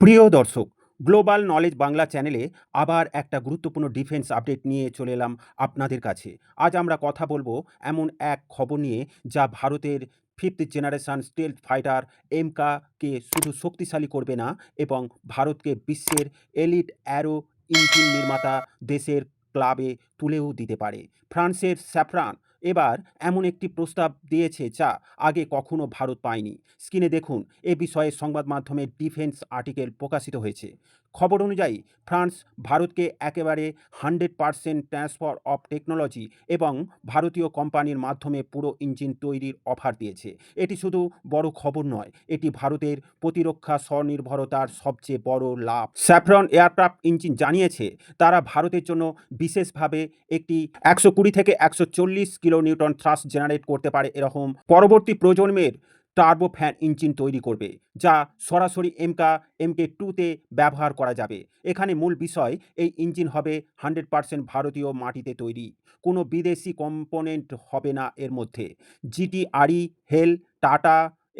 প্রিয় দর্শক global knowledge Bangla চ্যানেলে আবার একটা গুরুত্বপূর্ণ ডিফেন্স আপডেট নিয়ে চলে এলাম আপনাদের কাছে। আজ আমরা কথা বলব এমন এক খবর নিয়ে যা ভারতের ফিফথ জেনারেশন স্টেলথ ফাইটার এমকাকে শুধু শক্তিশালী করবে না, এবং ভারতকে বিশ্বের এলিট অ্যারো ইঞ্জিন নির্মাতা দেশের ক্লাবে তুলেও দিতে পারে। ফ্রান্সের স্যাফরান এবার এমন একটি প্রস্তাব দিয়েছে যা আগে কখনো ভারত পায়নি। স্ক্রিনে দেখুন, এ বিষয়ে সংবাদ মাধ্যমে ডিফেন্স আর্টিকেল প্রকাশিত হয়েছে। খবর অনুযায়ী, ফ্রান্স ভারতকে একেবারে hundred percent transfer of technology এবং ভারতীয় কোম্পানির মাধ্যমে পুরো ইঞ্জিন তৈরির অফার দিয়েছে। এটি শুধু বড় খবর নয়, এটি ভারতের প্রতিরক্ষা স্বনির্ভরতার সবচেয়ে বড় লাভ। স্যাফরন এয়ারক্রাফট ইঞ্জিন জানিয়েছে, তারা ভারতের জন্য বিশেষভাবে একটি একশো কুড়ি থেকে একশো চল্লিশ কিলো নিউটন থ্রাস্ট জেনারেট করতে পারে এরকম পরবর্তী প্রজন্মের টার্বো ফ্যান ইঞ্জিন তৈরি করবে, যা সরাসরি এমকা এমকে টুতে ব্যবহার করা যাবে। এখানে মূল বিষয়, এই ইঞ্জিন হবে হান্ড্রেড পারসেন্ট ভারতীয় মাটিতে তৈরি। কোনো বিদেশি কম্পোনেন্ট হবে না এর মধ্যে। জিটিআরই হেল টাটা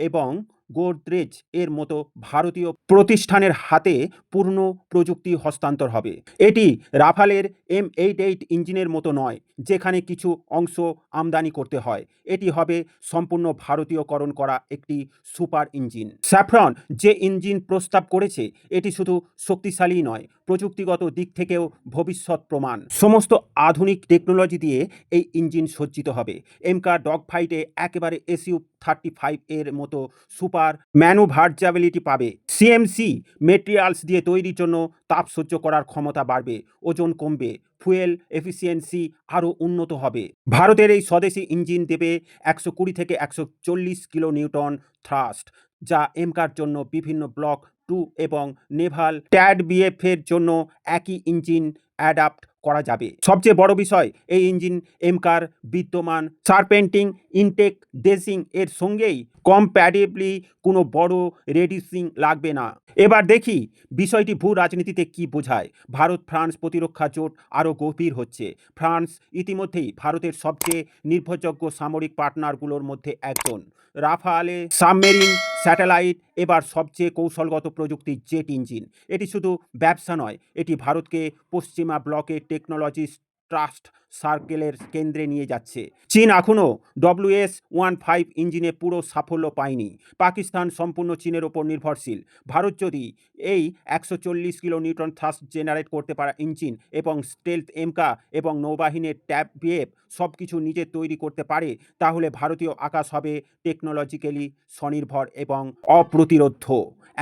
এবং গোদরেজ এর মতো ভারতীয় প্রতিষ্ঠানের হাতে পূর্ণ প্রযুক্তি হস্তান্তর হবে। এটি রাফালের এম এইট এইট ইঞ্জিনের মতো নয়, যেখানে কিছু অংশ আমদানি করতে হয়। এটি হবে সম্পূর্ণ ভারতীয়করণ করা একটি সুপার ইঞ্জিন। স্যাফরন যে ইঞ্জিন প্রস্তাব করেছে, এটি শুধু শক্তিশালী নয় প্রযুক্তিগত দিক থেকেও ভবিষ্যৎ প্রমাণ। সমস্ত আধুনিক টেকনোলজি দিয়ে এই ইঞ্জিন সজ্জিত হবে। এমকা ডগ ফাইটে একেবারে এসইউ থার্টি ফাইভ এর মতো সুপার ম্যানুভার্জাবিলিটি পাবে। সিএমসি মেটেরিয়ালস দিয়ে তৈরির জন্য তাপ সহ্য করার ক্ষমতা বাড়বে, ওজন কমবে, ফুয়েল এফিসিয়েন্সি আরও উন্নত হবে। ভারতের এই স্বদেশি ইঞ্জিন দেবে একশো কুড়ি থেকে একশো চল্লিশ কিলো নিউটন থ্রাস্ট। যা এমকার জন্য বিভিন্ন ব্লক টু এবং নেভাল ট্যাড বিএফের জন্য একই ইঞ্জিন অ্যাডাপ্ট করা যাবে। সবচেয়ে বড় বিষয়, এই ইঞ্জিন এমকার বিদ্যমান সারপেন্টিং ইনটেক ডেসিং এর সঙ্গেই কম্প্যারেবলি কোনো বড় রেডিসিং লাগবে না। এবার দেখি বিষয়টি ভূ রাজনীতিতে কি বোঝায়। ভারত, ফ্রান্স প্রতিরক্ষা জোট আরও গভীর হচ্ছে। ফ্রান্স ইতিমধ্যেই ভারতের সবচেয়ে নির্ভরযোগ্য সামরিক পার্টনারগুলোর মধ্যে একজন। রাফালে সাবমেরিন স্যাটেলাইট এবার সবচেয়ে কৌশলগত প্রযুক্তির জেট ইঞ্জিন। এটি শুধু ব্যবসা নয়, এটি ভারতকে পশ্চিমা ব্লকের টেকনোলজি ট্রাস্ট সার্কেলের কেন্দ্রে নিয়ে যাচ্ছে। চীন এখনও ডব্লিউএস ওয়ান ফাইভ ইঞ্জিনে পুরো সাফল্য পায়নি। পাকিস্তান সম্পূর্ণ চীনের ওপর নির্ভরশীল। ভারত যদি এই একশো চল্লিশ কিলো নিউটন থ্রাস্ট জেনারেট করতে পারা ইঞ্জিন এবং স্টেলথ এমকা এবং নৌবাহিনীর ট্যাব বিএফ সব কিছু নিজে তৈরি করতে পারে, তাহলে ভারতীয় আকাশ হবে টেকনোলজিক্যালি স্বনির্ভর এবং অপ্রতিরোধ্য।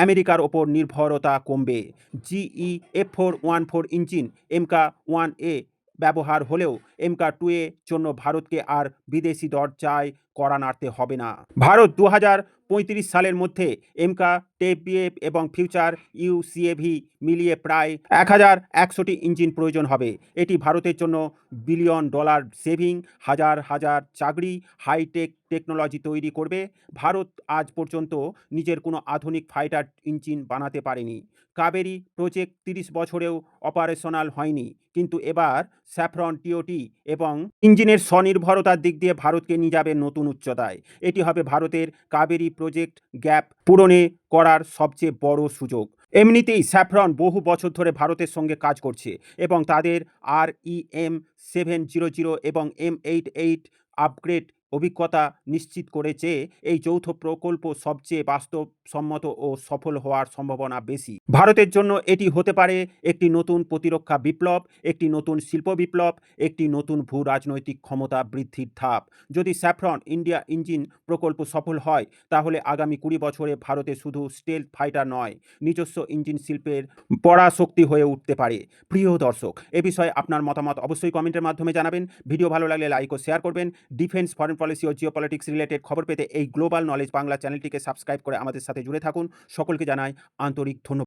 আমেরিকার ওপর নির্ভরতা কমবে। GE F four one four engine AMCA one A ব্যবহার হলেও এমকা টু এর জন্য ভারতকে আর বিদেশি দরজায় করা নাড়তে হবে না। ভারত দু হাজার পঁয়ত্রিশ সালের মধ্যে এমকা, টেপিএফ এবং ফিউচার ইউসিএভি মিলিয়ে প্রায় এক হাজার একশোটি ইঞ্জিন প্রয়োজন হবে। এটি ভারতের জন্য বিলিয়ন ডলার সেভিং, হাজার হাজার চাকরি, হাইটেক টেকনোলজি তৈরি করবে। ভারত আজ পর্যন্ত নিজের কোনো আধুনিক ফাইটার ইঞ্জিন বানাতে পারেনি। কাবেরি প্রজেক্ট তিরিশ বছরেও অপারেশনাল হয়নি। কিন্তু এবার স্যাফরন টিওটি এবং ইঞ্জিনের স্বনির্ভরতার দিক দিয়ে ভারতকে নিয়ে যাবে নতুন উচ্চতায়। এটি হবে ভারতের কাবেরি প্রজেক্ট গ্যাপ পূরণে করার সবচেয়ে বড় সুযোগ। এমনিতেই স্যাফরন বহু বছর ধরে ভারতের সঙ্গে কাজ করছে এবং তাদের আর ই এম সেভেন জিরো জিরো এবং এম এইট এইট আপগ্রেড অভিজ্ঞতা নিশ্চিত করেছে, এই যৌথ প্রকল্প সবচেয়ে বাস্তবসম্মত ও সফল হওয়ার সম্ভাবনা বেশি। ভারতের জন্য এটি হতে পারে একটি নতুন প্রতিরক্ষা বিপ্লব, একটি নতুন শিল্প বিপ্লব, একটি নতুন ভূ রাজনৈতিক ক্ষমতা বৃদ্ধির ধাপ। যদি স্যাফ্রন ইন্ডিয়া ইঞ্জিন প্রকল্প সফল হয়, তাহলে আগামী কুড়ি বছরে ভারতে শুধু স্টেল ফাইটার নয়, নিজস্ব ইঞ্জিন শিল্পের পরাশক্তি হয়ে উঠতে পারে। প্রিয় দর্শক, এ বিষয়ে আপনার মতামত অবশ্যই কমেন্টের মাধ্যমে জানাবেন। ভিডিও ভালো লাগলে লাইক ও শেয়ার করবেন। ডিফেন্স ফরেন পলিসি ও জিও পলিটিক্স রিলেটেড খবর পেতে এই গ্লোবাল নলেজ বাংলা চ্যানেলটিকে সাবস্ক্রাইব করে আমাদের সাথে জুড়ে থাকুন। সকলকে জানাই আন্তরিক ধন্যবাদ।